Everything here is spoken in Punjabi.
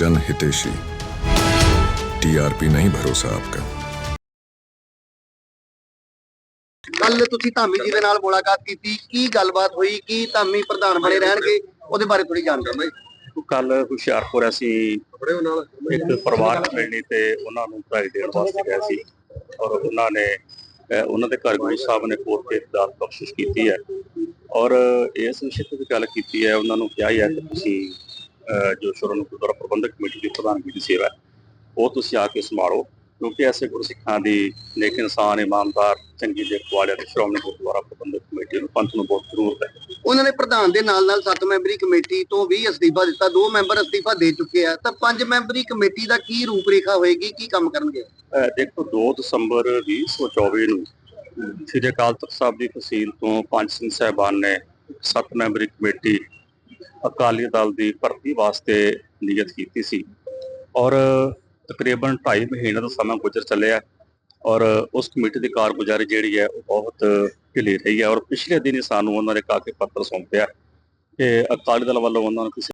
जन हितेशी टीआरपी नहीं भरोसा आपका ਕੱਲ ਤੁਸੀਂ ਧਾਮੀ ਜੀ ਦੇ ਨਾਲ ਮੁਲਾਕਾਤ ਕੀਤੀ ਕੀ ਗੱਲਬਾਤ ਹੋਈ ਕੀ ਧਾਮੀ ਪ੍ਰਧਾਨ ਬਣੇ ਰਹਿਣਗੇ ਉਹਦੇ ਬਾਰੇ ਥੋੜੀ ਜਾਣਕਾਰੀ ਕੱਲ ਹੁਸ਼ਿਆਰਪੁਰ ਅਸੀਂ ਇੱਕ ਪਰਿਵਾਰਕ ਮਿਲਣੀ ਤੇ ਉਹਨਾਂ ਨੂੰ ਵਧਾਈ ਦੇਣ ਵਾਸਤੇ ਗਏ ਸੀ ਔਰ ਉਹਨਾਂ ਨੇ ਅਹ ਉਹਨਾਂ ਦੇ ਘਰ ਗੁਰੂ ਸਾਹਿਬ ਨੇ ਕੋਟ ਤੇ ਦਾਤ ਬਖਸ਼ਿਸ਼ ਕੀਤੀ ਹੈ ਔਰ ਇਸ ਵਿਸ਼ੇ ਤੇ ਵੀ ਗੱਲ ਕੀਤੀ ਹੈ ਉਹਨਾਂ ਨੂੰ ਕਿਹਾ ਹੀ ਹੈ ਕਿ ਤੁਸੀਂ ਅਹ ਜੋ ਸ਼ੁਰੂ ਗੁਰਦੁਆਰਾ ਪ੍ਰਬੰਧਕ ਕਮੇਟੀ ਦੀ ਪ੍ਰਧਾਨਗੀ ਦੀ ਸੇਵਾ ਉਹ ਤੁਸੀਂ ਆ ਕੇ ਸੰਭਾਲੋ ਕਿਉਂਕਿ ਐਸੇ ਗੁਰਸਿੱਖਾਂ ਦੀ ਨੇਕ ਇਨਸਾਨ ਇਮਾਨਦਾਰ ਚੰਗੀ ਦੇਖ ਵਾਲਿਆਂ ਦੇ ਸ਼੍ਰੋਮਣੀ ਗੁਰਦੁਆਰਾ ਪ੍ਰਬੰਧਕ ਕਮੇਟੀ ਨੂੰ ਪੰਥ ਨੂੰ ਬਹੁਤ ਜ਼ਰੂਰਤ ਹੈ। ਉਹਨਾਂ ਨੇ ਪ੍ਰਧਾਨ ਦੇ ਨਾਲ ਨਾਲ 7 ਮੈਂਬਰੀ ਕਮੇਟੀ ਤੋਂ ਵੀ ਅਸਤੀਫਾ ਦਿੱਤਾ ਦੋ ਮੈਂਬਰ ਅਸਤੀਫਾ ਦੇ ਚੁੱਕੇ ਆ ਤਾਂ 5 ਮੈਂਬਰੀ ਕਮੇਟੀ ਦਾ ਕੀ ਰੂਪਰੇਖਾ ਹੋਏਗੀ ਕੀ ਕੰਮ ਕਰਨਗੇ? ਦੇਖੋ 2 ਦਸੰਬਰ 2024 ਨੂੰ ਸ੍ਰੀ ਅਕਾਲ ਤਖਤ ਸਾਹਿਬ ਦੀ ਤਹਿਸੀਲ ਤੋਂ ਪੰਜ ਸਿੰਘ ਸਾਹਿਬਾਨ ਨੇ ਸੱਤ ਮੈਂਬਰੀ ਕਮੇਟੀ ਅਕਾਲੀ ਦਲ ਦੀ ਭਰਤੀ ਵਾਸਤੇ ਨਿਯਤ ਕੀਤੀ ਸੀ। ਔਰ ਤਕਰੀਬਨ 2.5 ਮਹੀਨੇ ਦਾ ਸਮਾਂ ਗੁਜ਼ਰ ਚੱਲਿਆ ਔਰ ਉਸ ਕਮੇਟੀ ਦੀ ਕਾਰਗੁਜ਼ਾਰੀ ਜਿਹੜੀ ਹੈ ਉਹ ਬਹੁਤ ਢਿੱਲੀ ਰਹੀ ਹੈ। ਔਰ ਪਿਛਲੇ ਦਿਨ ਹੀ ਸਾਨੂੰ ਉਹਨਾਂ ਨੇ ਕਾਕੇ ਪੱਤਰ ਸੌਂਪਿਆ ਕਿ ਅਕਾਲੀ ਦਲ ਵੱਲੋਂ ਉਹਨਾਂ ਨੂੰ ਕਿਸੇ